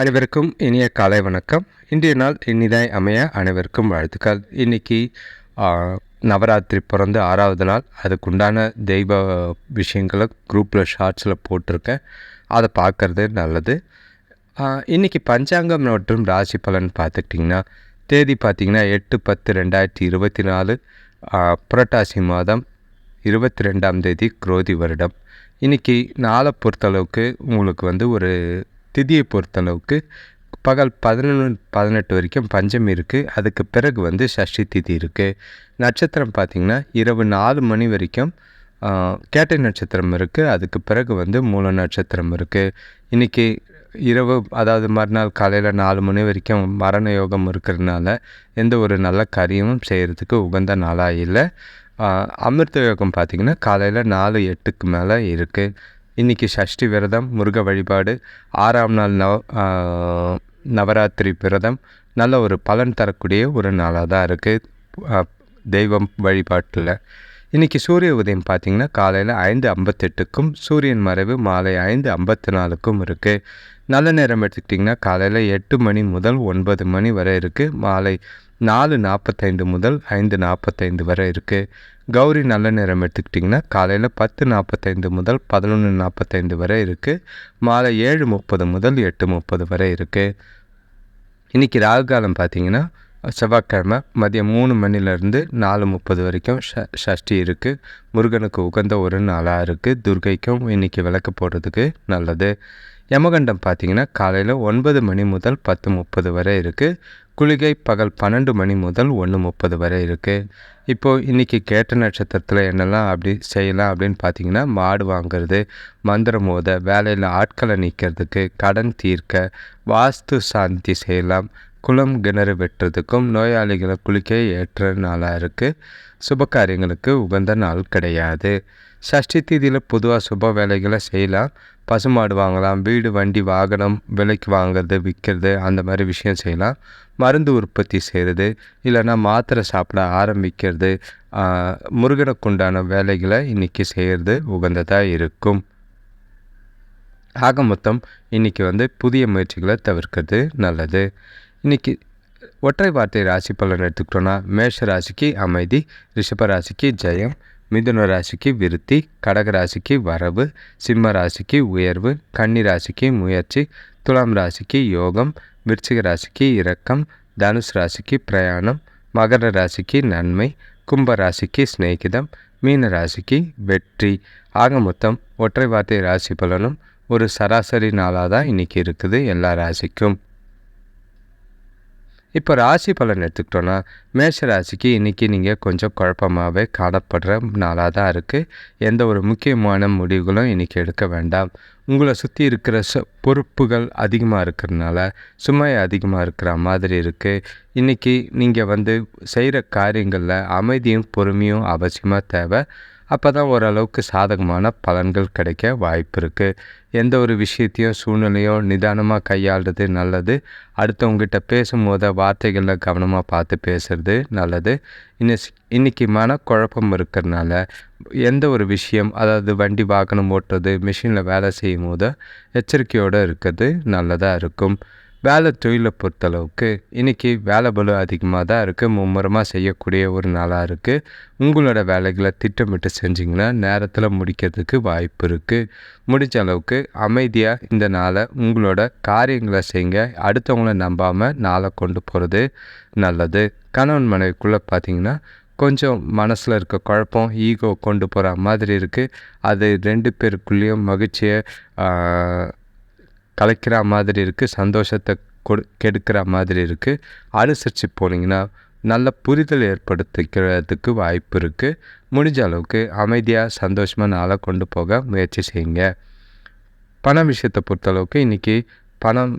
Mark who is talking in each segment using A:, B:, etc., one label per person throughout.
A: அனைவருக்கும் இனிய காலை வணக்கம் இன்றைய நாள் இனிதாய் அமைய அனைவருக்கும் வாழ்த்துக்கள் இன்றைக்கி நவராத்திரி பிறந்து ஆறாவது நாள் அதுக்குண்டான தெய்வ விஷயங்களை குரூப்பில் ஷார்ட்ஸில் போட்டிருக்கேன் அதை பார்க்குறது நல்லது இன்றைக்கி பஞ்சாங்கம் மற்றும் ராசி பலன் பார்த்துக்கிட்டிங்கன்னா தேதி பார்த்திங்கன்னா எட்டு பத்து ரெண்டாயிரத்தி இருபத்தி நாலு புரட்டாசி மாதம் இருபத்தி ரெண்டாம் தேதி குரோதி வருடம் இன்றைக்கி நாளை பொறுத்தளவுக்கு உங்களுக்கு வந்து ஒரு திதியை பொறுத்தளவுக்கு பகல் பதினொன்று பதினெட்டு வரைக்கும் பஞ்சமி இருக்குது அதுக்கு பிறகு வந்து சஷ்டி திதி இருக்குது நட்சத்திரம் பார்த்திங்கன்னா இரவு நாலு மணி வரைக்கும் கேட்டை நட்சத்திரம் இருக்குது அதுக்கு பிறகு வந்து மூல நட்சத்திரம் இருக்குது இன்றைக்கி இரவு அதாவது மறுநாள் காலையில் நாலு மணி வரைக்கும் மரண யோகம் இருக்கிறதுனால எந்த ஒரு நல்ல கரியமும் செய்கிறதுக்கு உகந்த நாளாக இல்லை அமிர்த யோகம் பார்த்திங்கன்னா காலையில் நாலு எட்டுக்கு மேலே இருக்குது இன்றைக்கி சஷ்டி விரதம் முருக வழிபாடு ஆறாம் நாள் நவ நவராத்திரி விரதம் நல்ல ஒரு பலன் தரக்கூடிய ஒரு நாளாக தான் இருக்குது தெய்வம் வழிபாட்டில் இன்றைக்கி சூரிய உதயம் பார்த்திங்கன்னா காலையில் ஐந்து ஐம்பத்தெட்டுக்கும் சூரியன் மறைவு மாலை ஐந்து ஐம்பத்தி நாலுக்கும் இருக்குது நல்ல நேரம் எடுத்துக்கிட்டிங்கன்னா காலையில் எட்டு மணி முதல் ஒன்பது மணி வரை இருக்குது மாலை நாலு நாற்பத்தைந்து முதல் ஐந்து நாற்பத்தைந்து வரை இருக்குது கௌரி நல்ல நேரம் எடுத்துக்கிட்டிங்கன்னா காலையில் பத்து நாற்பத்தைந்து முதல் பதினொன்று நாற்பத்தைந்து வரை இருக்குது மாலை ஏழு முப்பது முதல் எட்டு முப்பது வரை இருக்குது இன்றைக்கி ராகு காலம் பார்த்திங்கன்னா செவ்வாய்க்கிழமை மதியம் மூணு மணிலேருந்து நாலு முப்பது வரைக்கும் ஷ ஷஷ்டி இருக்குது முருகனுக்கு உகந்த ஒரு நாளாக இருக்குது துர்கைக்கும் இன்றைக்கி விளக்கு போடுறதுக்கு நல்லது யமகண்டம் பார்த்திங்கன்னா காலையில் ஒன்பது மணி முதல் பத்து முப்பது வரை இருக்குது குளிகை பகல் பன்னெண்டு மணி முதல் ஒன்று முப்பது வரை இருக்குது இப்போது இன்றைக்கி கேட்ட நட்சத்திரத்தில் என்னெல்லாம் அப்படி செய்யலாம் அப்படின்னு பார்த்தீங்கன்னா மாடு வாங்கிறது மந்திரம் ஓத வேலையில் ஆட்களை நீக்கிறதுக்கு கடன் தீர்க்க வாஸ்து சாந்தி செய்யலாம் குளம் கிணறு வெட்டுறதுக்கும் நோயாளிகளை குளிக்க ஏற்ற நாளாக இருக்குது சுப காரியங்களுக்கு உகந்த நாள் கிடையாது சஷ்டி தீதியில் பொதுவாக சுப வேலைகளை செய்யலாம் பசுமாடு வாங்கலாம் வீடு வண்டி வாகனம் விலைக்கு வாங்கிறது விற்கிறது அந்த மாதிரி விஷயம் செய்யலாம் மருந்து உற்பத்தி செய்கிறது இல்லைன்னா மாத்திரை சாப்பிட ஆரம்பிக்கிறது முருகனுக்குண்டான வேலைகளை இன்றைக்கி செய்கிறது உகந்ததாக இருக்கும் ஆக மொத்தம் இன்றைக்கி வந்து புதிய முயற்சிகளை தவிர்க்கிறது நல்லது இன்றைக்கி ஒற்றை வார்த்தை ராசி பலன் எடுத்துக்கிட்டோன்னா மேஷ ராசிக்கு அமைதி ரிஷப ராசிக்கு ஜெயம் மிதுன ராசிக்கு விருத்தி கடகராசிக்கு வரவு சிம்ம ராசிக்கு உயர்வு கன்னி ராசிக்கு முயற்சி துலாம் ராசிக்கு யோகம் விருச்சிக ராசிக்கு இரக்கம் தனுஷ் ராசிக்கு பிரயாணம் மகர ராசிக்கு நன்மை கும்ப ராசிக்கு சிநேகிதம் மீன ராசிக்கு வெற்றி ஆக மொத்தம் ஒற்றை வார்த்தை ராசி பலனும் ஒரு சராசரி நாளாக தான் இன்றைக்கி இருக்குது எல்லா ராசிக்கும் இப்போ ராசி பலன் எடுத்துக்கிட்டோன்னா மேஷ ராசிக்கு இன்றைக்கி நீங்கள் கொஞ்சம் குழப்பமாகவே காணப்படுற நாளாக தான் இருக்குது எந்த ஒரு முக்கியமான முடிவுகளும் இன்றைக்கி எடுக்க வேண்டாம் உங்களை சுற்றி இருக்கிற சு பொறுப்புகள் அதிகமாக இருக்கிறதுனால சுமை அதிகமாக இருக்கிற மாதிரி இருக்குது இன்றைக்கி நீங்கள் வந்து செய்கிற காரியங்களில் அமைதியும் பொறுமையும் அவசியமாக தேவை அப்போ தான் ஓரளவுக்கு சாதகமான பலன்கள் கிடைக்க வாய்ப்பு இருக்குது எந்த ஒரு விஷயத்தையும் சூழ்நிலையோ நிதானமாக கையாளுறது நல்லது அடுத்தவங்ககிட்ட பேசும்போது வார்த்தைகளில் கவனமாக பார்த்து பேசுகிறது நல்லது இன்னும் இன்றைக்கி மனக்குழப்பம் இருக்கிறதுனால எந்த ஒரு விஷயம் அதாவது வண்டி வாகனம் ஓட்டுறது மிஷினில் வேலை செய்யும் போது எச்சரிக்கையோடு இருக்கிறது நல்லதாக இருக்கும் வேலை தொழிலை பொறுத்தளவுக்கு இன்றைக்கி வேலை பலு அதிகமாக தான் இருக்குது மும்முரமாக செய்யக்கூடிய ஒரு நாளாக இருக்குது உங்களோட வேலைகளை திட்டமிட்டு செஞ்சிங்கன்னா நேரத்தில் முடிக்கிறதுக்கு வாய்ப்பு இருக்குது முடிஞ்ச அளவுக்கு அமைதியாக இந்த நாளை உங்களோட காரியங்களை செய்யுங்க அடுத்தவங்கள நம்பாமல் நாளை கொண்டு போகிறது நல்லது கணவன் மனைவிக்குள்ளே பார்த்தீங்கன்னா கொஞ்சம் மனசில் இருக்க குழப்பம் ஈகோ கொண்டு போகிற மாதிரி இருக்குது அது ரெண்டு பேருக்குள்ளேயும் மகிழ்ச்சியை கலைக்கிற மாதிரி இருக்குது சந்தோஷத்தை கொடு கெடுக்கிற மாதிரி இருக்குது அனுசரித்து போனீங்கன்னா நல்ல புரிதல் ஏற்படுத்திக்கிறதுக்கு வாய்ப்பு இருக்குது முடிஞ்ச அளவுக்கு அமைதியாக சந்தோஷமாக நாளாக கொண்டு போக முயற்சி செய்யுங்க பண விஷயத்தை பொறுத்தளவுக்கு இன்றைக்கி பணம்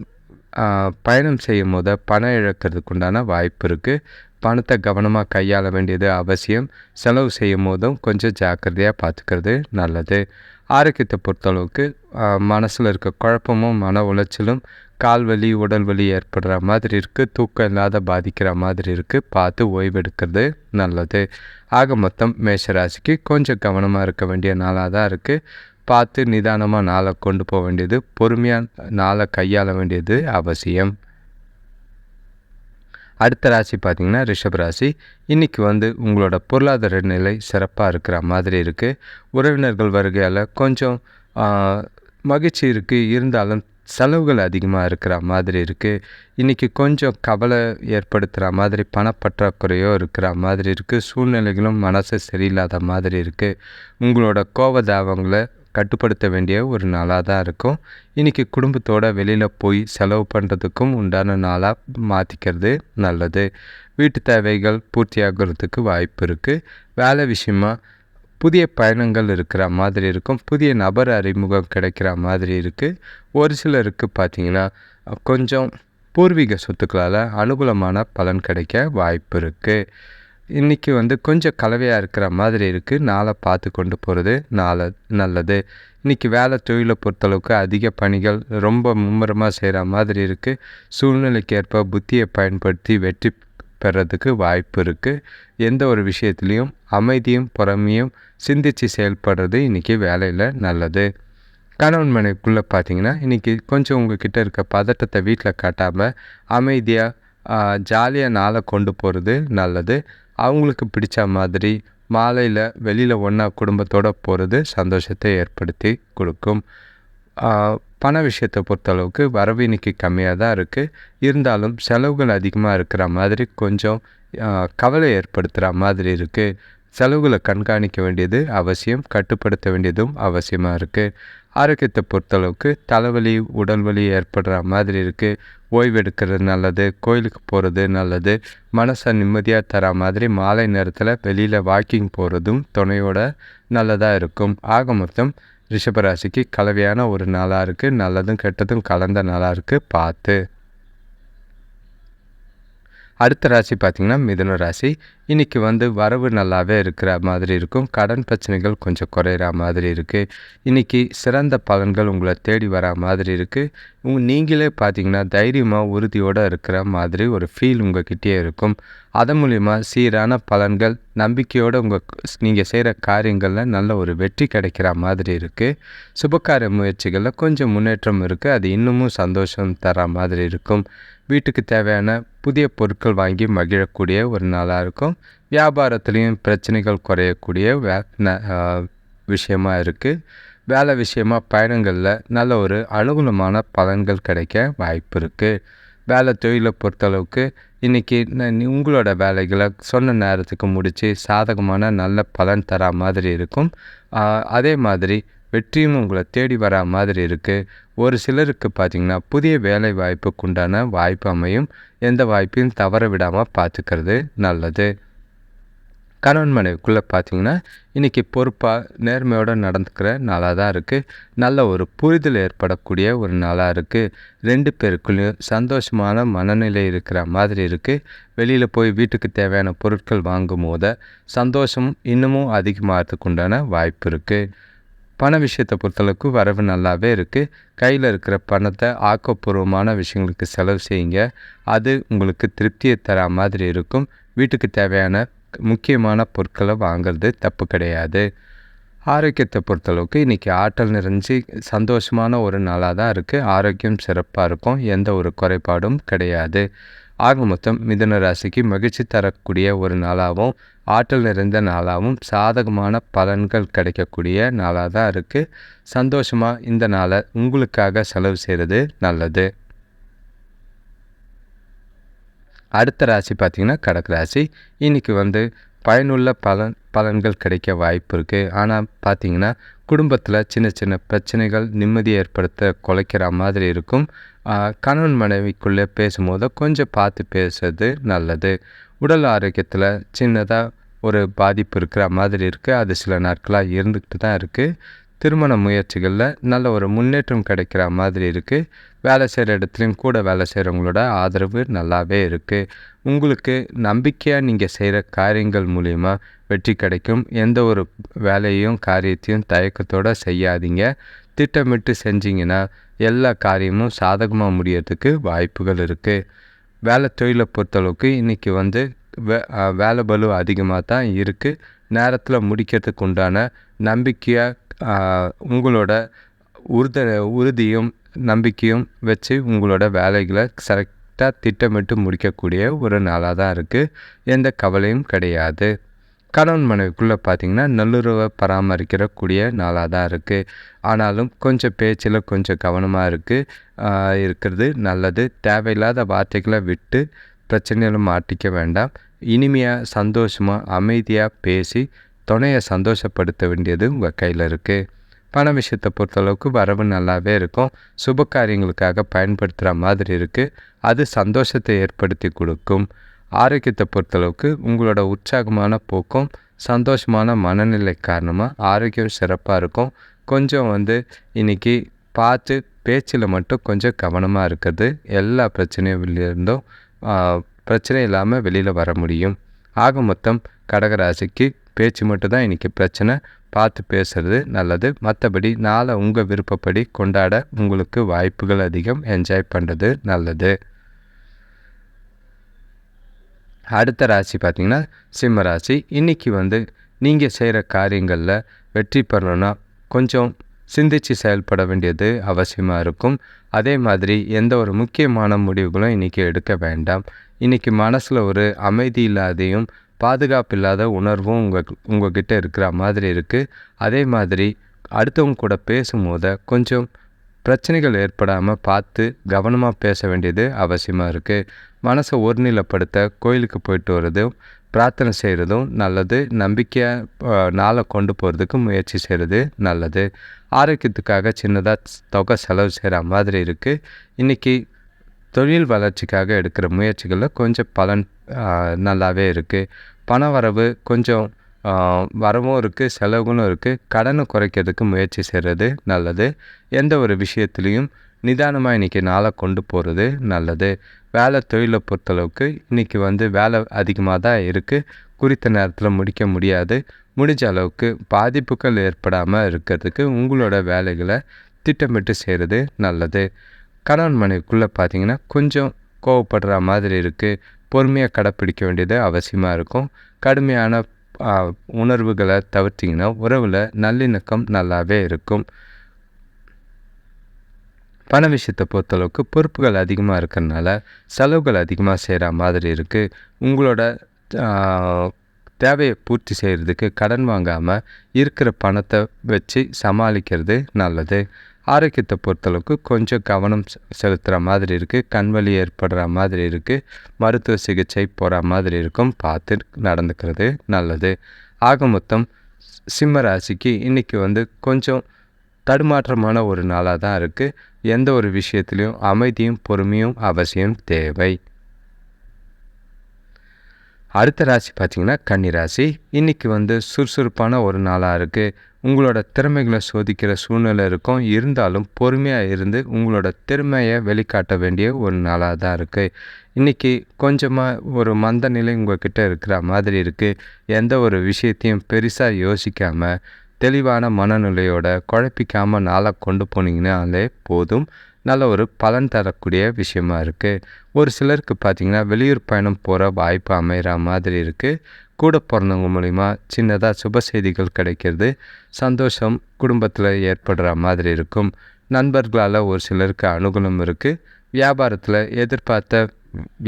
A: பயணம் செய்யும் போது பணம் இழக்கிறதுக்கு உண்டான வாய்ப்பு இருக்குது பணத்தை கவனமாக கையாள வேண்டியது அவசியம் செலவு செய்யும் போதும் கொஞ்சம் ஜாக்கிரதையாக பார்த்துக்கிறது நல்லது ஆரோக்கியத்தை பொறுத்தளவுக்கு மனசில் இருக்க குழப்பமும் மன உளைச்சலும் கால் வலி உடல் வலி ஏற்படுற மாதிரி இருக்குது தூக்கம் இல்லாத பாதிக்கிற மாதிரி இருக்குது பார்த்து ஓய்வெடுக்கிறது நல்லது ஆக மொத்தம் மேஷராசிக்கு கொஞ்சம் கவனமாக இருக்க வேண்டிய நாளாக தான் இருக்குது பார்த்து நிதானமாக நாளை கொண்டு போக வேண்டியது பொறுமையாக நாளை கையாள வேண்டியது அவசியம் அடுத்த ராசி பார்த்திங்கன்னா ரிஷப் ராசி இன்றைக்கி வந்து உங்களோட பொருளாதார நிலை சிறப்பாக இருக்கிற மாதிரி இருக்குது உறவினர்கள் வருகையால் கொஞ்சம் மகிழ்ச்சி இருக்குது இருந்தாலும் செலவுகள் அதிகமாக இருக்கிற மாதிரி இருக்குது இன்றைக்கி கொஞ்சம் கவலை ஏற்படுத்துகிற மாதிரி பணப்பற்றாக்குறையோ இருக்கிற மாதிரி இருக்குது சூழ்நிலைகளும் மனசு சரியில்லாத மாதிரி இருக்குது உங்களோட கோவதாவங்களை கட்டுப்படுத்த வேண்டிய ஒரு நாளாக தான் இருக்கும் இன்றைக்கி குடும்பத்தோடு வெளியில் போய் செலவு பண்ணுறதுக்கும் உண்டான நாளாக மாற்றிக்கிறது நல்லது வீட்டு தேவைகள் பூர்த்தியாகிறதுக்கு வாய்ப்பு இருக்குது வேலை விஷயமாக புதிய பயணங்கள் இருக்கிற மாதிரி இருக்கும் புதிய நபர் அறிமுகம் கிடைக்கிற மாதிரி இருக்குது ஒரு சிலருக்கு பார்த்திங்கன்னா கொஞ்சம் பூர்வீக சொத்துக்களால் அனுகூலமான பலன் கிடைக்க வாய்ப்பு இருக்குது இன்றைக்கி வந்து கொஞ்சம் கலவையாக இருக்கிற மாதிரி இருக்குது நாளை பார்த்து கொண்டு போகிறது நாளை நல்லது இன்றைக்கி வேலை தொழிலை பொறுத்தளவுக்கு அதிக பணிகள் ரொம்ப மும்முரமாக செய்கிற மாதிரி இருக்குது சூழ்நிலைக்கு ஏற்ப புத்தியை பயன்படுத்தி வெற்றி பெறதுக்கு வாய்ப்பு இருக்குது எந்த ஒரு விஷயத்துலேயும் அமைதியும் புறமையும் சிந்தித்து செயல்படுறது இன்றைக்கி வேலையில் நல்லது கணவன் மனைவிக்குள்ளே பார்த்தீங்கன்னா இன்றைக்கி கொஞ்சம் உங்ககிட்ட இருக்க பதட்டத்தை வீட்டில் காட்டாமல் அமைதியாக ஜாலியாக நாளை கொண்டு போகிறது நல்லது அவங்களுக்கு பிடித்த மாதிரி மாலையில் வெளியில் ஒன்றா குடும்பத்தோடு போகிறது சந்தோஷத்தை ஏற்படுத்தி கொடுக்கும் பண விஷயத்தை பொறுத்தளவுக்கு வரவு கம்மியாக தான் இருக்குது இருந்தாலும் செலவுகள் அதிகமாக இருக்கிற மாதிரி கொஞ்சம் கவலை ஏற்படுத்துகிற மாதிரி இருக்குது செலவுகளை கண்காணிக்க வேண்டியது அவசியம் கட்டுப்படுத்த வேண்டியதும் அவசியமாக இருக்குது ஆரோக்கியத்தை பொறுத்தளவுக்கு தலைவலி உடல் வலி ஏற்படுற மாதிரி இருக்குது ஓய்வு எடுக்கிறது நல்லது கோயிலுக்கு போகிறது நல்லது மனசை நிம்மதியாக தர மாதிரி மாலை நேரத்தில் வெளியில் வாக்கிங் போகிறதும் துணையோட நல்லதாக இருக்கும் ஆக மொத்தம் ரிஷபராசிக்கு கலவையான ஒரு நாளாக இருக்குது நல்லதும் கெட்டதும் கலந்த நாளாக இருக்குது பார்த்து அடுத்த ராசி பார்த்திங்கன்னா மிதுன ராசி இன்றைக்கி வந்து வரவு நல்லாவே இருக்கிற மாதிரி இருக்கும் கடன் பிரச்சனைகள் கொஞ்சம் குறையிற மாதிரி இருக்குது இன்றைக்கி சிறந்த பலன்கள் உங்களை தேடி வர மாதிரி இருக்குது உங்கள் நீங்களே பார்த்தீங்கன்னா தைரியமாக உறுதியோடு இருக்கிற மாதிரி ஒரு ஃபீல் கிட்டே இருக்கும் அதன் மூலிமா சீரான பலன்கள் நம்பிக்கையோடு உங்கள் நீங்கள் செய்கிற காரியங்களில் நல்ல ஒரு வெற்றி கிடைக்கிற மாதிரி இருக்குது சுபகார முயற்சிகளில் கொஞ்சம் முன்னேற்றம் இருக்குது அது இன்னமும் சந்தோஷம் தர மாதிரி இருக்கும் வீட்டுக்கு தேவையான புதிய பொருட்கள் வாங்கி மகிழக்கூடிய ஒரு நாளாக இருக்கும் வியாபாரத்துலேயும் பிரச்சனைகள் குறையக்கூடிய வே விஷயமாக இருக்குது வேலை விஷயமாக பயணங்களில் நல்ல ஒரு அனுகூலமான பலன்கள் கிடைக்க வாய்ப்பு இருக்குது வேலை தொழிலை பொறுத்தளவுக்கு இன்றைக்கி உங்களோட வேலைகளை சொன்ன நேரத்துக்கு முடித்து சாதகமான நல்ல பலன் தரா மாதிரி இருக்கும் அதே மாதிரி வெற்றியும் உங்களை தேடி வரா மாதிரி இருக்குது ஒரு சிலருக்கு பார்த்திங்கன்னா புதிய வேலை வாய்ப்புக்குண்டான வாய்ப்பு அமையும் எந்த வாய்ப்பையும் தவற விடாமல் பார்த்துக்கிறது நல்லது கணவன் மனைவிக்குள்ளே பார்த்தீங்கன்னா இன்றைக்கி பொறுப்பாக நேர்மையோடு நடந்துக்கிற நாளாக தான் இருக்குது நல்ல ஒரு புரிதல் ஏற்படக்கூடிய ஒரு நாளாக இருக்குது ரெண்டு பேருக்குள்ளேயும் சந்தோஷமான மனநிலை இருக்கிற மாதிரி இருக்குது வெளியில் போய் வீட்டுக்கு தேவையான பொருட்கள் வாங்கும் போத சந்தோஷம் இன்னமும் அதிகமாகிறதுக்குண்டான வாய்ப்பு இருக்குது பண விஷயத்தை பொறுத்தளவுக்கு வரவு நல்லாவே இருக்குது கையில் இருக்கிற பணத்தை ஆக்கப்பூர்வமான விஷயங்களுக்கு செலவு செய்யுங்க அது உங்களுக்கு திருப்தியை தரா மாதிரி இருக்கும் வீட்டுக்கு தேவையான முக்கியமான பொருட்களை வாங்கிறது தப்பு கிடையாது ஆரோக்கியத்தை பொறுத்தளவுக்கு இன்றைக்கி ஆற்றல் நிறைஞ்சு சந்தோஷமான ஒரு நாளாக தான் இருக்குது ஆரோக்கியம் சிறப்பாக இருக்கும் எந்த ஒரு குறைபாடும் கிடையாது ஆக மொத்தம் மிதன ராசிக்கு மகிழ்ச்சி தரக்கூடிய ஒரு நாளாகவும் ஆற்றல் நிறைந்த நாளாகவும் சாதகமான பலன்கள் கிடைக்கக்கூடிய நாளாக தான் இருக்குது சந்தோஷமாக இந்த நாளை உங்களுக்காக செலவு செய்கிறது நல்லது அடுத்த ராசி பார்த்திங்கன்னா கடக்கு ராசி இன்றைக்கி வந்து பயனுள்ள பலன் பலன்கள் கிடைக்க வாய்ப்பு இருக்குது ஆனால் பார்த்திங்கன்னா குடும்பத்தில் சின்ன சின்ன பிரச்சனைகள் நிம்மதியை ஏற்படுத்த குலைக்கிற மாதிரி இருக்கும் கணவன் மனைவிக்குள்ளே பேசும்போது கொஞ்சம் பார்த்து பேசுறது நல்லது உடல் ஆரோக்கியத்தில் சின்னதாக ஒரு பாதிப்பு இருக்கிற மாதிரி இருக்குது அது சில நாட்களாக இருந்துக்கிட்டு தான் இருக்குது திருமண முயற்சிகளில் நல்ல ஒரு முன்னேற்றம் கிடைக்கிற மாதிரி இருக்குது வேலை செய்கிற இடத்துலையும் கூட வேலை செய்கிறவங்களோட ஆதரவு நல்லாவே இருக்குது உங்களுக்கு நம்பிக்கையாக நீங்கள் செய்கிற காரியங்கள் மூலிமா வெற்றி கிடைக்கும் எந்த ஒரு வேலையும் காரியத்தையும் தயக்கத்தோடு செய்யாதீங்க திட்டமிட்டு செஞ்சிங்கன்னா எல்லா காரியமும் சாதகமாக முடியறதுக்கு வாய்ப்புகள் இருக்குது வேலை தொழிலை பொறுத்தளவுக்கு இன்றைக்கி வந்து வே வேலை பலு அதிகமாக தான் இருக்குது நேரத்தில் முடிக்கிறதுக்கு உண்டான நம்பிக்கையாக உங்களோட உறுத உறுதியும் நம்பிக்கையும் வச்சு உங்களோட வேலைகளை கரெக்டாக திட்டமிட்டு முடிக்கக்கூடிய ஒரு நாளாக தான் இருக்குது எந்த கவலையும் கிடையாது கணவன் மனைவிக்குள்ளே பார்த்திங்கன்னா நல்லுறவை பராமரிக்கிறக்கூடிய நாளாக தான் இருக்குது ஆனாலும் கொஞ்சம் பேச்சில் கொஞ்சம் கவனமாக இருக்குது இருக்கிறது நல்லது தேவையில்லாத வார்த்தைகளை விட்டு பிரச்சனைகளை மாட்டிக்க வேண்டாம் இனிமையாக சந்தோஷமாக அமைதியாக பேசி துணையை சந்தோஷப்படுத்த வேண்டியது உங்கள் கையில் இருக்குது பண விஷயத்தை பொறுத்தளவுக்கு வரவு நல்லாவே இருக்கும் சுப காரியங்களுக்காக பயன்படுத்துகிற மாதிரி இருக்குது அது சந்தோஷத்தை ஏற்படுத்தி கொடுக்கும் ஆரோக்கியத்தை பொறுத்தளவுக்கு உங்களோட உற்சாகமான போக்கும் சந்தோஷமான மனநிலை காரணமாக ஆரோக்கியம் சிறப்பாக இருக்கும் கொஞ்சம் வந்து இன்றைக்கி பார்த்து பேச்சில் மட்டும் கொஞ்சம் கவனமாக இருக்கிறது எல்லா பிரச்சனையும் இருந்தும் பிரச்சனை இல்லாமல் வெளியில் வர முடியும் ஆக மொத்தம் கடகராசிக்கு பேச்சு மட்டும்தான் இன்றைக்கி பிரச்சனை பார்த்து பேசுகிறது நல்லது மற்றபடி நாளை உங்கள் விருப்பப்படி கொண்டாட உங்களுக்கு வாய்ப்புகள் அதிகம் என்ஜாய் பண்ணுறது நல்லது அடுத்த ராசி பார்த்திங்கன்னா சிம்ம ராசி இன்றைக்கி வந்து நீங்கள் செய்கிற காரியங்களில் வெற்றி பெறணுன்னா கொஞ்சம் சிந்தித்து செயல்பட வேண்டியது அவசியமாக இருக்கும் அதே மாதிரி எந்த ஒரு முக்கியமான முடிவுகளும் இன்றைக்கி எடுக்க வேண்டாம் இன்றைக்கி மனசில் ஒரு அமைதி இல்லாதையும் பாதுகாப்பு இல்லாத உணர்வும் உங்கள் உங்ககிட்ட இருக்கிற மாதிரி இருக்குது அதே மாதிரி அடுத்தவங்க கூட பேசும்போது கொஞ்சம் பிரச்சனைகள் ஏற்படாமல் பார்த்து கவனமாக பேச வேண்டியது அவசியமாக இருக்குது மனசை ஒருநிலைப்படுத்த கோயிலுக்கு போயிட்டு வர்றதும் பிரார்த்தனை செய்கிறதும் நல்லது நம்பிக்கையை நாளை கொண்டு போகிறதுக்கு முயற்சி செய்கிறது நல்லது ஆரோக்கியத்துக்காக சின்னதாக தொகை செலவு செய்கிற மாதிரி இருக்குது இன்றைக்கி தொழில் வளர்ச்சிக்காக எடுக்கிற முயற்சிகளில் கொஞ்சம் பலன் நல்லாவே இருக்குது பண வரவு கொஞ்சம் வரவும் இருக்குது செலவுகளும் இருக்குது கடனை குறைக்கிறதுக்கு முயற்சி செய்கிறது நல்லது எந்த ஒரு விஷயத்துலேயும் நிதானமாக இன்றைக்கி நாளை கொண்டு போகிறது நல்லது வேலை தொழிலை பொறுத்தளவுக்கு இன்றைக்கி வந்து வேலை அதிகமாக தான் இருக்குது குறித்த நேரத்தில் முடிக்க முடியாது முடிஞ்ச அளவுக்கு பாதிப்புகள் ஏற்படாமல் இருக்கிறதுக்கு உங்களோட வேலைகளை திட்டமிட்டு செய்கிறது நல்லது கணவன் மனைவிக்குள்ளே பார்த்தீங்கன்னா கொஞ்சம் கோவப்படுற மாதிரி இருக்குது பொறுமையாக கடைப்பிடிக்க வேண்டியது அவசியமாக இருக்கும் கடுமையான உணர்வுகளை தவிர்த்திங்கன்னா உறவில் நல்லிணக்கம் நல்லாவே இருக்கும் பண விஷயத்தை பொறுத்தளவுக்கு பொறுப்புகள் அதிகமாக இருக்கிறனால செலவுகள் அதிகமாக செய்கிற மாதிரி இருக்குது உங்களோட தேவையை பூர்த்தி செய்கிறதுக்கு கடன் வாங்காமல் இருக்கிற பணத்தை வச்சு சமாளிக்கிறது நல்லது ஆரோக்கியத்தை பொறுத்தளவுக்கு கொஞ்சம் கவனம் செலுத்துகிற மாதிரி இருக்குது கண்வழி ஏற்படுற மாதிரி இருக்குது மருத்துவ சிகிச்சை போகிற மாதிரி இருக்கும் பார்த்து நடந்துக்கிறது நல்லது ஆக மொத்தம் சிம்ம ராசிக்கு இன்றைக்கி வந்து கொஞ்சம் தடுமாற்றமான ஒரு நாளாக தான் இருக்குது எந்த ஒரு விஷயத்துலேயும் அமைதியும் பொறுமையும் அவசியம் தேவை அடுத்த ராசி பார்த்திங்கன்னா கன்னிராசி இன்றைக்கி வந்து சுறுசுறுப்பான ஒரு நாளாக இருக்குது உங்களோட திறமைகளை சோதிக்கிற சூழ்நிலை இருக்கும் இருந்தாலும் பொறுமையாக இருந்து உங்களோட திறமையை வெளிக்காட்ட வேண்டிய ஒரு நாளாக தான் இருக்குது இன்றைக்கி கொஞ்சமாக ஒரு மந்த நிலை உங்கள் கிட்டே இருக்கிற மாதிரி இருக்குது எந்த ஒரு விஷயத்தையும் பெருசாக யோசிக்காமல் தெளிவான மனநிலையோட குழப்பிக்காமல் நாளை கொண்டு போனீங்கன்னாலே போதும் நல்ல ஒரு பலன் தரக்கூடிய விஷயமா இருக்குது ஒரு சிலருக்கு பார்த்திங்கன்னா வெளியூர் பயணம் போகிற வாய்ப்பு அமைகிற மாதிரி இருக்குது கூட பிறந்தவங்க மூலிமா சின்னதாக சுப செய்திகள் கிடைக்கிறது சந்தோஷம் குடும்பத்தில் ஏற்படுற மாதிரி இருக்கும் நண்பர்களால் ஒரு சிலருக்கு அனுகூலம் இருக்குது வியாபாரத்தில் எதிர்பார்த்த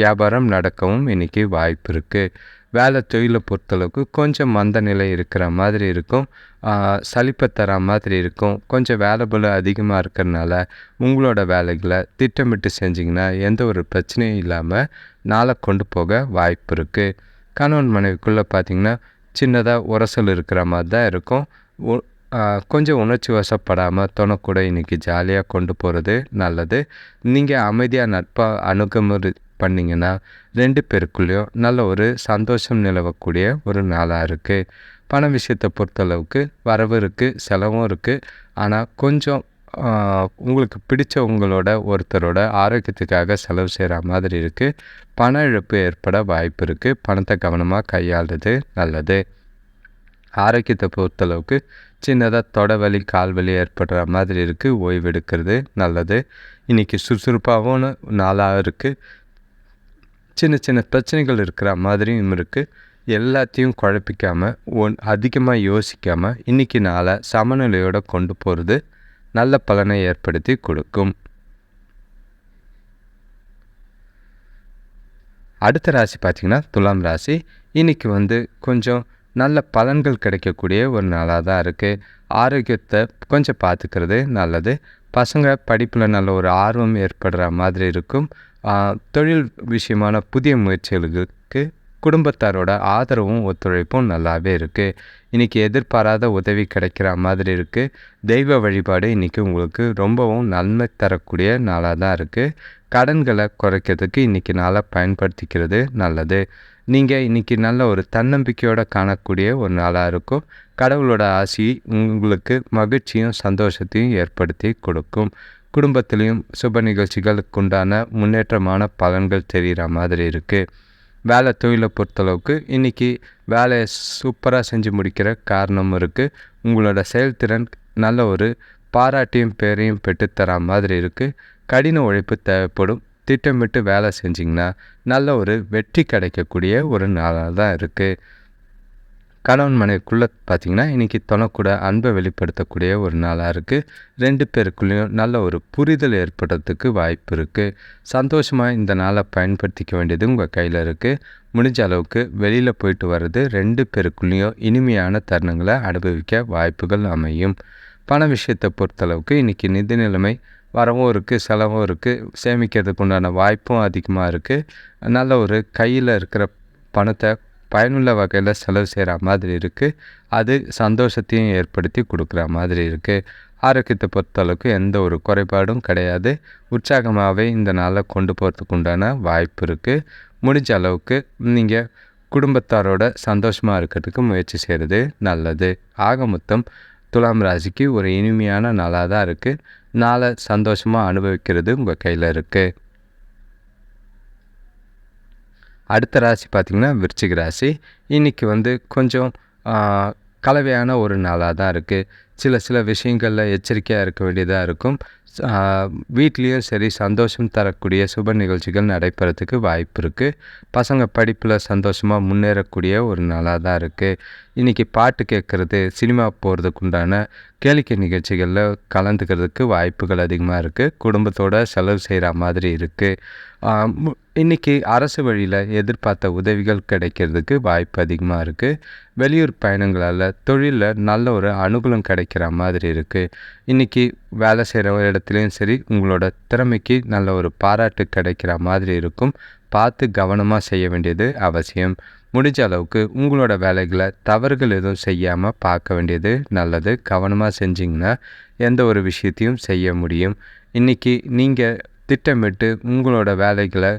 A: வியாபாரம் நடக்கவும் இன்றைக்கி வாய்ப்பு இருக்குது வேலை தொழிலை பொறுத்தளவுக்கு கொஞ்சம் மந்த நிலை இருக்கிற மாதிரி இருக்கும் சலிப்பை தர மாதிரி இருக்கும் கொஞ்சம் வேலை பல அதிகமாக இருக்கிறனால உங்களோட வேலைகளை திட்டமிட்டு செஞ்சிங்கன்னா எந்த ஒரு பிரச்சனையும் இல்லாமல் நாளை கொண்டு போக வாய்ப்பு இருக்குது கணவன் மனைவிக்குள்ளே பார்த்திங்கன்னா சின்னதாக உரசல் இருக்கிற மாதிரி தான் இருக்கும் கொஞ்சம் உணர்ச்சி வசப்படாமல் தனக்கூட இன்றைக்கி ஜாலியாக கொண்டு போகிறது நல்லது நீங்கள் அமைதியாக நட்பாக அணுகுமுறை பண்ணிங்கன்னா ரெண்டு பேருக்குள்ளேயும் நல்ல ஒரு சந்தோஷம் நிலவக்கூடிய ஒரு நாளாக இருக்குது பண விஷயத்தை பொறுத்தளவுக்கு வரவு இருக்குது செலவும் இருக்குது ஆனால் கொஞ்சம் உங்களுக்கு பிடிச்சவங்களோட ஒருத்தரோட ஆரோக்கியத்துக்காக செலவு செய்கிற மாதிரி இருக்குது பண இழப்பு ஏற்பட வாய்ப்பு இருக்குது பணத்தை கவனமாக கையாளுறது நல்லது ஆரோக்கியத்தை பொறுத்தளவுக்கு சின்னதாக தொடவலி கால்வலி ஏற்படுற மாதிரி இருக்குது ஓய்வெடுக்கிறது நல்லது இன்றைக்கி சுறுசுறுப்பாகவும் நாளாக இருக்குது சின்ன சின்ன பிரச்சனைகள் இருக்கிற மாதிரியும் இருக்குது எல்லாத்தையும் குழப்பிக்காமல் ஒன் அதிகமாக யோசிக்காமல் இன்றைக்கி நாளை சமநிலையோடு கொண்டு போகிறது நல்ல பலனை ஏற்படுத்தி கொடுக்கும் அடுத்த ராசி பார்த்திங்கன்னா துலாம் ராசி இன்றைக்கி வந்து கொஞ்சம் நல்ல பலன்கள் கிடைக்கக்கூடிய ஒரு நாளாக தான் இருக்குது ஆரோக்கியத்தை கொஞ்சம் பார்த்துக்கிறது நல்லது பசங்க படிப்பில் நல்ல ஒரு ஆர்வம் ஏற்படுற மாதிரி இருக்கும் தொழில் விஷயமான புதிய முயற்சிகளுக்கு குடும்பத்தாரோட ஆதரவும் ஒத்துழைப்பும் நல்லாவே இருக்குது இன்றைக்கி எதிர்பாராத உதவி கிடைக்கிற மாதிரி இருக்குது தெய்வ வழிபாடு இன்றைக்கி உங்களுக்கு ரொம்பவும் நன்மை தரக்கூடிய நாளாக தான் இருக்குது கடன்களை குறைக்கிறதுக்கு இன்றைக்கி நாளாக பயன்படுத்திக்கிறது நல்லது நீங்கள் இன்றைக்கி நல்ல ஒரு தன்னம்பிக்கையோடு காணக்கூடிய ஒரு நாளாக இருக்கும் கடவுளோட ஆசி உங்களுக்கு மகிழ்ச்சியும் சந்தோஷத்தையும் ஏற்படுத்தி கொடுக்கும் குடும்பத்துலேயும் சுப நிகழ்ச்சிகளுக்கு உண்டான முன்னேற்றமான பலன்கள் தெரிகிற மாதிரி இருக்குது வேலை தொழிலை பொறுத்தளவுக்கு இன்றைக்கி வேலையை சூப்பராக செஞ்சு முடிக்கிற காரணமும் இருக்குது உங்களோட செயல்திறன் நல்ல ஒரு பாராட்டியும் பேரையும் பெற்றுத்தர மாதிரி இருக்குது கடின உழைப்பு தேவைப்படும் திட்டமிட்டு வேலை செஞ்சிங்கன்னா நல்ல ஒரு வெற்றி கிடைக்கக்கூடிய ஒரு நாளாக தான் இருக்குது கணவன் மனைவிக்குள்ளே பார்த்திங்கன்னா இன்றைக்கி தனக்கூட அன்பை வெளிப்படுத்தக்கூடிய ஒரு நாளாக இருக்குது ரெண்டு பேருக்குள்ளேயும் நல்ல ஒரு புரிதல் ஏற்படுறதுக்கு வாய்ப்பு இருக்குது சந்தோஷமாக இந்த நாளை பயன்படுத்திக்க வேண்டியது உங்கள் கையில் இருக்குது முடிஞ்ச அளவுக்கு வெளியில் போயிட்டு வர்றது ரெண்டு பேருக்குள்ளேயும் இனிமையான தருணங்களை அனுபவிக்க வாய்ப்புகள் அமையும் பண விஷயத்தை பொறுத்தளவுக்கு இன்றைக்கி நிதி நிலைமை வரவும் இருக்குது செலவும் இருக்குது சேமிக்கிறதுக்கு உண்டான வாய்ப்பும் அதிகமாக இருக்குது நல்ல ஒரு கையில் இருக்கிற பணத்தை பயனுள்ள வகையில் செலவு செய்கிற மாதிரி இருக்குது அது சந்தோஷத்தையும் ஏற்படுத்தி கொடுக்குற மாதிரி இருக்குது ஆரோக்கியத்தை பொறுத்தளவுக்கு எந்த ஒரு குறைபாடும் கிடையாது உற்சாகமாகவே இந்த நாளை கொண்டு போகிறதுக்கு உண்டான வாய்ப்பு இருக்குது முடிஞ்ச அளவுக்கு நீங்கள் குடும்பத்தாரோட சந்தோஷமாக இருக்கிறதுக்கு முயற்சி செய்கிறது நல்லது ஆக மொத்தம் துலாம் ராசிக்கு ஒரு இனிமையான நாளாக தான் இருக்குது நாளை சந்தோஷமாக அனுபவிக்கிறது உங்கள் கையில் இருக்குது அடுத்த ராசி பார்த்திங்கன்னா விருச்சிக ராசி இன்றைக்கி வந்து கொஞ்சம் கலவையான ஒரு நாளாக தான் இருக்குது சில சில விஷயங்களில் எச்சரிக்கையாக இருக்க வேண்டியதாக இருக்கும் வீட்லேயும் சரி சந்தோஷம் தரக்கூடிய சுப நிகழ்ச்சிகள் நடைபெறத்துக்கு வாய்ப்பு இருக்குது பசங்க படிப்பில் சந்தோஷமாக முன்னேறக்கூடிய ஒரு நாளாக தான் இருக்குது இன்றைக்கி பாட்டு கேட்குறது சினிமா போகிறதுக்கு உண்டான கேளிக்கை நிகழ்ச்சிகளில் கலந்துக்கிறதுக்கு வாய்ப்புகள் அதிகமாக இருக்குது குடும்பத்தோட செலவு செய்கிற மாதிரி இருக்குது இன்றைக்கி அரசு வழியில் எதிர்பார்த்த உதவிகள் கிடைக்கிறதுக்கு வாய்ப்பு அதிகமாக இருக்குது வெளியூர் பயணங்களால் தொழிலில் நல்ல ஒரு அனுகூலம் கிடைக்கும் வைக்கிற மாதிரி இருக்குது இன்றைக்கி வேலை செய்கிற ஒரு இடத்துலையும் சரி உங்களோட திறமைக்கு நல்ல ஒரு பாராட்டு கிடைக்கிற மாதிரி இருக்கும் பார்த்து கவனமாக செய்ய வேண்டியது அவசியம் முடிஞ்ச அளவுக்கு உங்களோட வேலைகளை தவறுகள் எதுவும் செய்யாமல் பார்க்க வேண்டியது நல்லது கவனமாக செஞ்சிங்கன்னா எந்த ஒரு விஷயத்தையும் செய்ய முடியும் இன்றைக்கி நீங்கள் திட்டமிட்டு உங்களோட வேலைகளை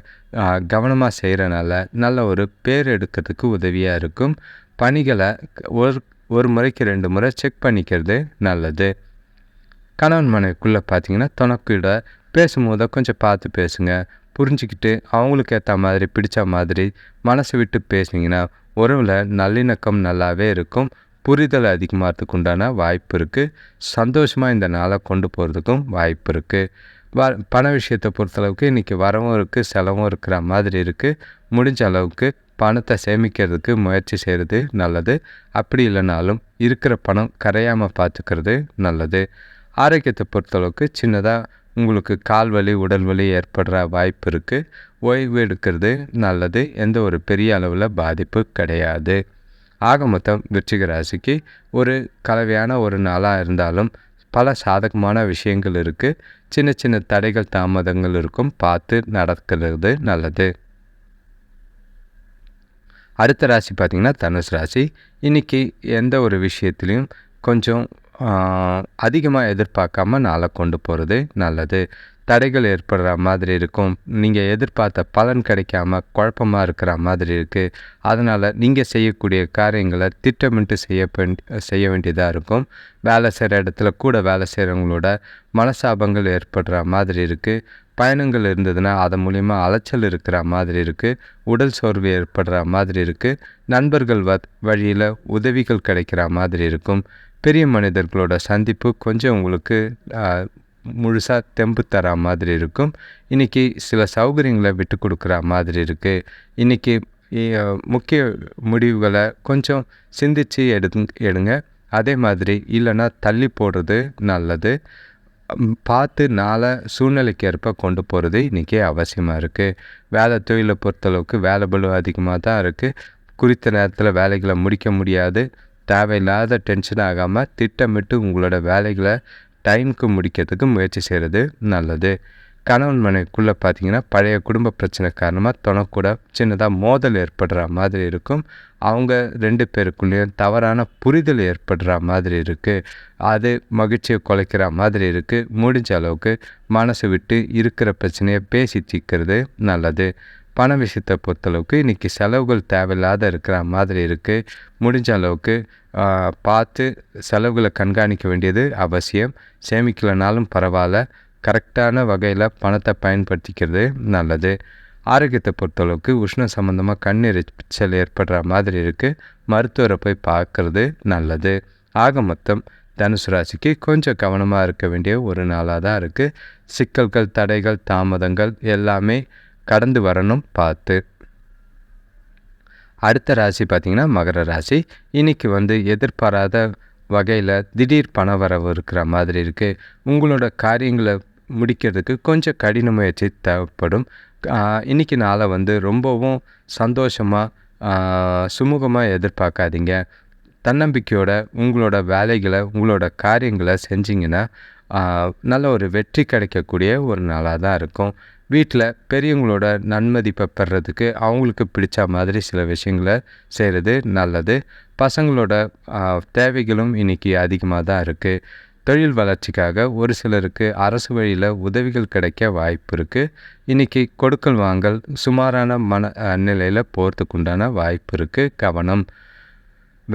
A: கவனமாக செய்கிறனால நல்ல ஒரு பேர் எடுக்கிறதுக்கு உதவியாக இருக்கும் பணிகளை ஒரு ஒரு முறைக்கு ரெண்டு முறை செக் பண்ணிக்கிறது நல்லது கணவன் மனைவிக்குள்ளே பார்த்தீங்கன்னா துணக்கிட பேசும்போது கொஞ்சம் பார்த்து பேசுங்க புரிஞ்சுக்கிட்டு அவங்களுக்கு ஏற்ற மாதிரி பிடிச்ச மாதிரி மனசை விட்டு பேசுனீங்கன்னா உறவில் நல்லிணக்கம் நல்லாவே இருக்கும் புரிதல் அதிகமாகிறதுக்கு உண்டான வாய்ப்பு இருக்குது சந்தோஷமாக இந்த நாளை கொண்டு போகிறதுக்கும் வாய்ப்பு இருக்குது வ பண விஷயத்தை பொறுத்தளவுக்கு இன்றைக்கி வரவும் இருக்குது செலவும் இருக்கிற மாதிரி இருக்குது முடிஞ்ச அளவுக்கு பணத்தை சேமிக்கிறதுக்கு முயற்சி செய்கிறது நல்லது அப்படி இல்லைனாலும் இருக்கிற பணம் கரையாமல் பார்த்துக்கிறது நல்லது ஆரோக்கியத்தை பொறுத்தளவுக்கு சின்னதாக உங்களுக்கு கால் வலி உடல் வலி ஏற்படுற வாய்ப்பு இருக்குது ஓய்வு எடுக்கிறது நல்லது எந்த ஒரு பெரிய அளவில் பாதிப்பு கிடையாது ஆக மொத்தம் விருச்சிக ராசிக்கு ஒரு கலவையான ஒரு நாளாக இருந்தாலும் பல சாதகமான விஷயங்கள் இருக்குது சின்ன சின்ன தடைகள் தாமதங்கள் இருக்கும் பார்த்து நடக்கிறது நல்லது அடுத்த ராசி பார்த்திங்கன்னா தனுஷ் ராசி இன்றைக்கி எந்த ஒரு விஷயத்துலையும் கொஞ்சம் அதிகமாக எதிர்பார்க்காம நாளை கொண்டு போகிறது நல்லது தடைகள் ஏற்படுற மாதிரி இருக்கும் நீங்கள் எதிர்பார்த்த பலன் கிடைக்காம குழப்பமாக இருக்கிற மாதிரி இருக்குது அதனால் நீங்கள் செய்யக்கூடிய காரியங்களை திட்டமிட்டு செய்ய செய்ய வேண்டியதாக இருக்கும் வேலை செய்கிற இடத்துல கூட வேலை செய்கிறவங்களோட மனசாபங்கள் ஏற்படுற மாதிரி இருக்குது பயணங்கள் இருந்ததுன்னா அதன் மூலிமா அலைச்சல் இருக்கிற மாதிரி இருக்குது உடல் சோர்வு ஏற்படுற மாதிரி இருக்குது நண்பர்கள் வ வழியில் உதவிகள் கிடைக்கிற மாதிரி இருக்கும் பெரிய மனிதர்களோட சந்திப்பு கொஞ்சம் உங்களுக்கு முழுசாக தெம்பு தர மாதிரி இருக்கும் இன்றைக்கி சில சௌகரியங்களை விட்டு கொடுக்குற மாதிரி இருக்குது இன்றைக்கி முக்கிய முடிவுகளை கொஞ்சம் சிந்தித்து எடு எடுங்க அதே மாதிரி இல்லைன்னா தள்ளி போடுறது நல்லது பார்த்து நாளை சூழ்நிலைக்கு ஏற்ப கொண்டு போகிறது இன்றைக்கி அவசியமாக இருக்குது வேலை தொழிலை பொறுத்தளவுக்கு வேலை பலு அதிகமாக தான் இருக்குது குறித்த நேரத்தில் வேலைகளை முடிக்க முடியாது தேவையில்லாத டென்ஷன் ஆகாமல் திட்டமிட்டு உங்களோட வேலைகளை டைமுக்கு முடிக்கிறதுக்கு முயற்சி செய்கிறது நல்லது கணவன் மனைவிக்குள்ளே பார்த்தீங்கன்னா பழைய குடும்ப பிரச்சனை காரணமாக தனக்கூட சின்னதாக மோதல் ஏற்படுற மாதிரி இருக்கும் அவங்க ரெண்டு பேருக்குள்ளேயும் தவறான புரிதல் ஏற்படுற மாதிரி இருக்குது அது மகிழ்ச்சியை குலைக்கிற மாதிரி இருக்குது முடிஞ்ச அளவுக்கு மனசை விட்டு இருக்கிற பிரச்சனையை பேசி தீர்க்கிறது நல்லது பண விஷயத்தை பொறுத்தளவுக்கு இன்றைக்கி செலவுகள் தேவையில்லாத இருக்கிற மாதிரி இருக்குது முடிஞ்ச அளவுக்கு பார்த்து செலவுகளை கண்காணிக்க வேண்டியது அவசியம் சேமிக்கலைனாலும் பரவாயில்ல கரெக்டான வகையில் பணத்தை பயன்படுத்திக்கிறது நல்லது ஆரோக்கியத்தை பொறுத்தளவுக்கு உஷ்ணம் சம்மந்தமாக கண் ஏற்படுற மாதிரி இருக்குது மருத்துவரை போய் பார்க்குறது நல்லது ஆக மொத்தம் தனுசு ராசிக்கு கொஞ்சம் கவனமாக இருக்க வேண்டிய ஒரு நாளாக தான் இருக்குது சிக்கல்கள் தடைகள் தாமதங்கள் எல்லாமே கடந்து வரணும் பார்த்து அடுத்த ராசி பார்த்திங்கன்னா மகர ராசி இன்றைக்கி வந்து எதிர்பாராத வகையில் திடீர் பண வரவு இருக்கிற மாதிரி இருக்குது உங்களோட காரியங்களை முடிக்கிறதுக்கு கொஞ்சம் கடின முயற்சி தேவைப்படும் இன்றைக்கி நாளை வந்து ரொம்பவும் சந்தோஷமாக சுமூகமாக எதிர்பார்க்காதீங்க தன்னம்பிக்கையோட உங்களோட வேலைகளை உங்களோட காரியங்களை செஞ்சிங்கன்னா நல்ல ஒரு வெற்றி கிடைக்கக்கூடிய ஒரு நாளாக தான் இருக்கும் வீட்டில் பெரியவங்களோட நன்மதிப்பை பெறதுக்கு அவங்களுக்கு பிடிச்ச மாதிரி சில விஷயங்களை செய்கிறது நல்லது பசங்களோட தேவைகளும் இன்றைக்கி அதிகமாக தான் இருக்குது தொழில் வளர்ச்சிக்காக ஒரு சிலருக்கு அரசு வழியில் உதவிகள் கிடைக்க வாய்ப்பு இருக்குது இன்றைக்கி கொடுக்கல் வாங்கல் சுமாரான மன நிலையில் போகிறதுக்கு உண்டான வாய்ப்பு இருக்குது கவனம்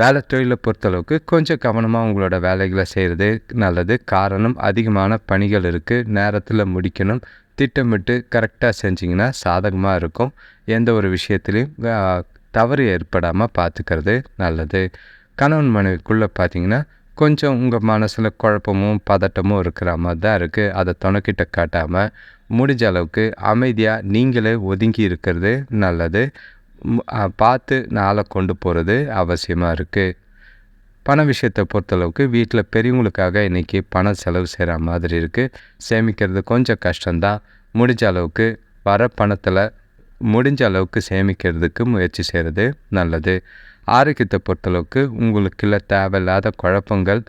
A: வேலை தொழிலை பொறுத்தளவுக்கு கொஞ்சம் கவனமாக உங்களோட வேலைகளை செய்கிறது நல்லது காரணம் அதிகமான பணிகள் இருக்குது நேரத்தில் முடிக்கணும் திட்டமிட்டு கரெக்டாக செஞ்சிங்கன்னா சாதகமாக இருக்கும் எந்த ஒரு விஷயத்துலையும் தவறு ஏற்படாமல் பார்த்துக்கிறது நல்லது கணவன் மனைவிக்குள்ளே பார்த்திங்கன்னா கொஞ்சம் உங்கள் மனசில் குழப்பமும் பதட்டமும் இருக்கிற மாதிரி தான் இருக்குது அதை துணைக்கிட்ட காட்டாமல் முடிஞ்ச அளவுக்கு அமைதியாக நீங்களே ஒதுங்கி இருக்கிறது நல்லது பார்த்து நாளை கொண்டு போகிறது அவசியமாக இருக்குது பண விஷயத்தை பொறுத்தளவுக்கு வீட்டில் பெரியவங்களுக்காக இன்றைக்கி பண செலவு செய்கிற மாதிரி இருக்குது சேமிக்கிறது கொஞ்சம் கஷ்டம்தான் முடிஞ்ச அளவுக்கு வர பணத்தில் முடிஞ்ச அளவுக்கு சேமிக்கிறதுக்கு முயற்சி செய்கிறது நல்லது ஆரோக்கியத்தை பொறுத்தளவுக்கு உங்களுக்குள்ள தேவையில்லாத குழப்பங்கள்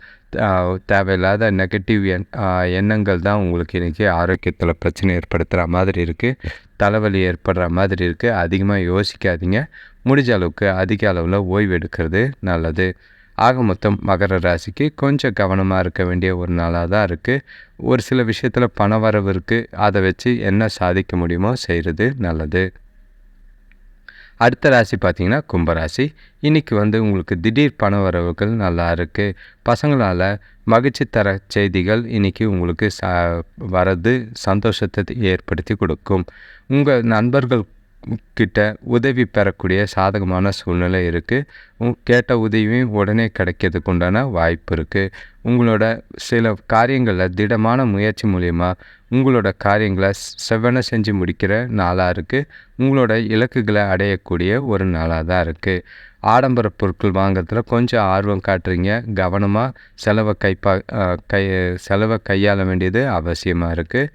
A: தேவையில்லாத நெகட்டிவ் எண் எண்ணங்கள் தான் உங்களுக்கு இன்றைக்கி ஆரோக்கியத்தில் பிரச்சனை ஏற்படுத்துகிற மாதிரி இருக்குது தலைவலி ஏற்படுற மாதிரி இருக்குது அதிகமாக யோசிக்காதீங்க முடிஞ்ச அளவுக்கு அதிக அளவில் ஓய்வு எடுக்கிறது நல்லது ஆக மொத்தம் மகர ராசிக்கு கொஞ்சம் கவனமாக இருக்க வேண்டிய ஒரு நாளாக தான் இருக்குது ஒரு சில விஷயத்தில் பண வரவு இருக்குது அதை வச்சு என்ன சாதிக்க முடியுமோ செய்கிறது நல்லது அடுத்த ராசி பார்த்திங்கன்னா கும்பராசி இன்றைக்கி வந்து உங்களுக்கு திடீர் பண வரவுகள் நல்லா இருக்குது பசங்களால் மகிழ்ச்சி தர செய்திகள் இன்றைக்கி உங்களுக்கு ச வரது சந்தோஷத்தை ஏற்படுத்தி கொடுக்கும் உங்கள் நண்பர்கள் கிட்ட உதவி பெறக்கூடிய சாதகமான சூழ்நிலை இருக்குது கேட்ட உதவியும் உடனே கிடைக்கிறதுக்கு உண்டான வாய்ப்பு இருக்குது உங்களோட சில காரியங்களில் திடமான முயற்சி மூலயமா உங்களோட காரியங்களை செவ்வனை செஞ்சு முடிக்கிற நாளாக இருக்குது உங்களோட இலக்குகளை அடையக்கூடிய ஒரு நாளாக தான் இருக்குது ஆடம்பர பொருட்கள் வாங்குறதுல கொஞ்சம் ஆர்வம் காட்டுறீங்க கவனமாக செலவை கைப்பா கை செலவை கையாள வேண்டியது அவசியமாக இருக்குது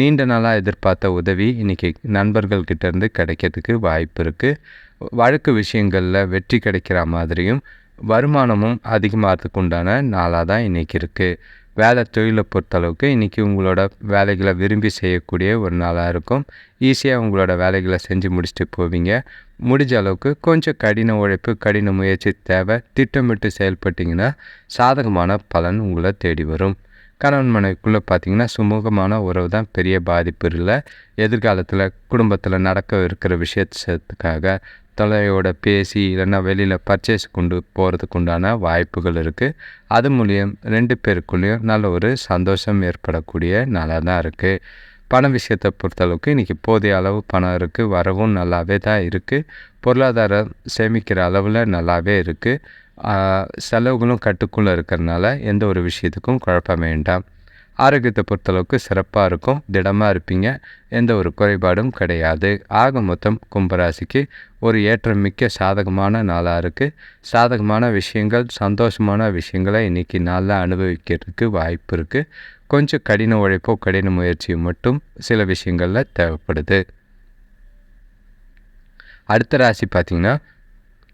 A: நீண்ட நாளாக எதிர்பார்த்த உதவி இன்றைக்கி நண்பர்கள்கிட்டேருந்து கிடைக்கிறதுக்கு வாய்ப்பு இருக்குது வழக்கு விஷயங்களில் வெற்றி கிடைக்கிற மாதிரியும் வருமானமும் அதிகமாகிறதுக்கு உண்டான நாளாக தான் இன்றைக்கி இருக்குது வேலை தொழிலை பொறுத்தளவுக்கு இன்றைக்கி உங்களோட வேலைகளை விரும்பி செய்யக்கூடிய ஒரு நாளாக இருக்கும் ஈஸியாக உங்களோட வேலைகளை செஞ்சு முடிச்சுட்டு போவீங்க முடிஞ்ச அளவுக்கு கொஞ்சம் கடின உழைப்பு கடின முயற்சி தேவை திட்டமிட்டு செயல்பட்டிங்கன்னா சாதகமான பலன் உங்களை தேடி வரும் கணவன் மனைவிக்குள்ளே பார்த்திங்கன்னா சுமூகமான உறவு தான் பெரிய பாதிப்பு இல்லை எதிர்காலத்தில் குடும்பத்தில் நடக்க இருக்கிற விஷயத்துக்காக தலையோட பேசி இல்லைன்னா வெளியில் பர்ச்சேஸ் கொண்டு போகிறதுக்கு உண்டான வாய்ப்புகள் இருக்குது அது மூலியம் ரெண்டு பேருக்குள்ளேயும் நல்ல ஒரு சந்தோஷம் ஏற்படக்கூடிய நாளாக தான் இருக்குது பண விஷயத்தை பொறுத்தளவுக்கு இன்றைக்கி போதிய அளவு பணம் இருக்குது வரவும் நல்லாவே தான் இருக்குது பொருளாதாரம் சேமிக்கிற அளவில் நல்லாவே இருக்குது செலவுகளும் கட்டுக்குள்ளே இருக்கிறதுனால எந்த ஒரு விஷயத்துக்கும் குழப்பம் வேண்டாம் ஆரோக்கியத்தை பொறுத்தளவுக்கு சிறப்பாக இருக்கும் திடமாக இருப்பீங்க எந்த ஒரு குறைபாடும் கிடையாது ஆக மொத்தம் கும்பராசிக்கு ஒரு ஏற்றம் மிக்க சாதகமான நாளாக இருக்குது சாதகமான விஷயங்கள் சந்தோஷமான விஷயங்களை இன்றைக்கி நாளில் அனுபவிக்கிறதுக்கு வாய்ப்பு இருக்குது கொஞ்சம் கடின உழைப்போ கடின முயற்சியும் மட்டும் சில விஷயங்களில் தேவைப்படுது அடுத்த ராசி பார்த்திங்கன்னா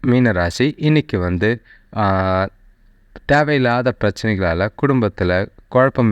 A: மீன ராசி இன்றைக்கி வந்து தேவையில்லாத பிரச்சனைகளால் குடும்பத்தில் குழப்பம்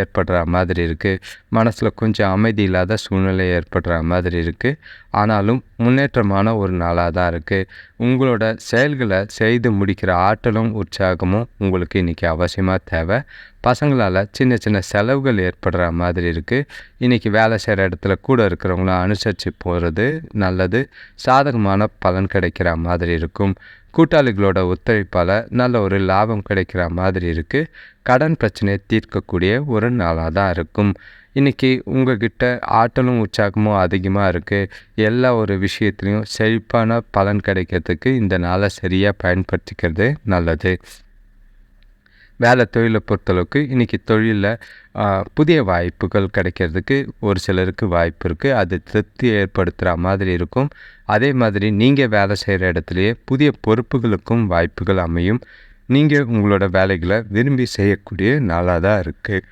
A: ஏற்படுற மாதிரி இருக்குது மனசில் கொஞ்சம் அமைதி இல்லாத சூழ்நிலை ஏற்படுற மாதிரி இருக்குது ஆனாலும் முன்னேற்றமான ஒரு நாளாக தான் இருக்குது உங்களோட செயல்களை செய்து முடிக்கிற ஆற்றலும் உற்சாகமும் உங்களுக்கு இன்றைக்கி அவசியமாக தேவை பசங்களால் சின்ன சின்ன செலவுகள் ஏற்படுற மாதிரி இருக்குது இன்றைக்கி வேலை செய்கிற இடத்துல கூட இருக்கிறவங்கள அனுசரித்து போகிறது நல்லது சாதகமான பலன் கிடைக்கிற மாதிரி இருக்கும் கூட்டாளிகளோட ஒத்துழைப்பால் நல்ல ஒரு லாபம் கிடைக்கிற மாதிரி இருக்குது கடன் பிரச்சனையை தீர்க்கக்கூடிய ஒரு நாளாக தான் இருக்கும் இன்றைக்கி உங்கள்கிட்ட ஆற்றலும் உற்சாகமும் அதிகமாக இருக்குது எல்லா ஒரு விஷயத்துலேயும் செழிப்பான பலன் கிடைக்கிறதுக்கு இந்த நாளை சரியாக பயன்படுத்திக்கிறது நல்லது வேலை தொழிலை பொறுத்தளவுக்கு இன்றைக்கி தொழிலில் புதிய வாய்ப்புகள் கிடைக்கிறதுக்கு ஒரு சிலருக்கு வாய்ப்பு இருக்குது அது திருப்தி ஏற்படுத்துகிற மாதிரி இருக்கும் அதே மாதிரி நீங்கள் வேலை செய்கிற இடத்துலையே புதிய பொறுப்புகளுக்கும் வாய்ப்புகள் அமையும் நீங்கள் உங்களோட வேலைகளை விரும்பி செய்யக்கூடிய நாளாக தான் இருக்குது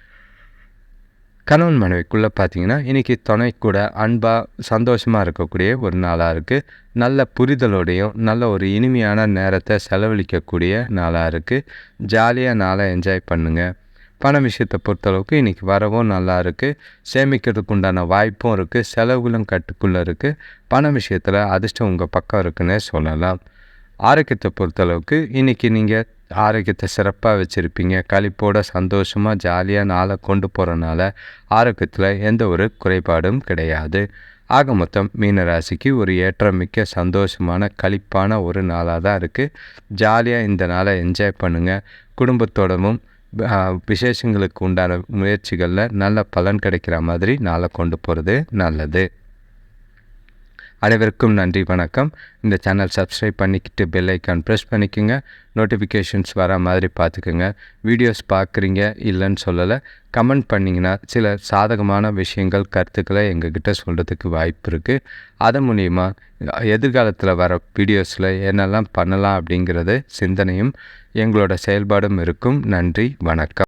A: கணவன் மனைவிக்குள்ளே பார்த்தீங்கன்னா இன்றைக்கி துணை கூட அன்பாக சந்தோஷமாக இருக்கக்கூடிய ஒரு நாளாக இருக்குது நல்ல புரிதலோடையும் நல்ல ஒரு இனிமையான நேரத்தை செலவழிக்கக்கூடிய நாளாக இருக்குது ஜாலியாக நாளாக என்ஜாய் பண்ணுங்கள் பண விஷயத்தை பொறுத்தளவுக்கு இன்றைக்கி வரவும் நல்லா இருக்குது சேமிக்கிறதுக்கு உண்டான வாய்ப்பும் இருக்குது செலவுகளும் கட்டுக்குள்ளே இருக்குது பண விஷயத்தில் அதிர்ஷ்டம் உங்கள் பக்கம் இருக்குன்னே சொல்லலாம் ஆரோக்கியத்தை பொறுத்தளவுக்கு இன்றைக்கி நீங்கள் ஆரோக்கியத்தை சிறப்பாக வச்சுருப்பீங்க கழிப்போட சந்தோஷமாக ஜாலியாக நாளை கொண்டு போகிறனால ஆரோக்கியத்தில் எந்த ஒரு குறைபாடும் கிடையாது ஆக மொத்தம் மீனராசிக்கு ஒரு ஏற்றமிக்க சந்தோஷமான கழிப்பான ஒரு நாளாக தான் இருக்குது ஜாலியாக இந்த நாளை என்ஜாய் பண்ணுங்கள் குடும்பத்தோடவும் விசேஷங்களுக்கு உண்டான முயற்சிகளில் நல்ல பலன் கிடைக்கிற மாதிரி நாளை கொண்டு போகிறது நல்லது அனைவருக்கும் நன்றி வணக்கம் இந்த சேனல் சப்ஸ்கிரைப் பண்ணிக்கிட்டு பெல் ஐக்கான் ப்ரெஸ் பண்ணிக்கோங்க நோட்டிஃபிகேஷன்ஸ் வர மாதிரி பார்த்துக்கோங்க வீடியோஸ் பார்க்குறீங்க இல்லைன்னு சொல்லலை கமெண்ட் பண்ணிங்கன்னா சில சாதகமான விஷயங்கள் கருத்துக்களை எங்ககிட்ட சொல்கிறதுக்கு வாய்ப்பு இருக்குது அதன் மூலியமாக எதிர்காலத்தில் வர வீடியோஸில் என்னெல்லாம் பண்ணலாம் அப்படிங்கிறது சிந்தனையும் எங்களோட செயல்பாடும் இருக்கும் நன்றி வணக்கம்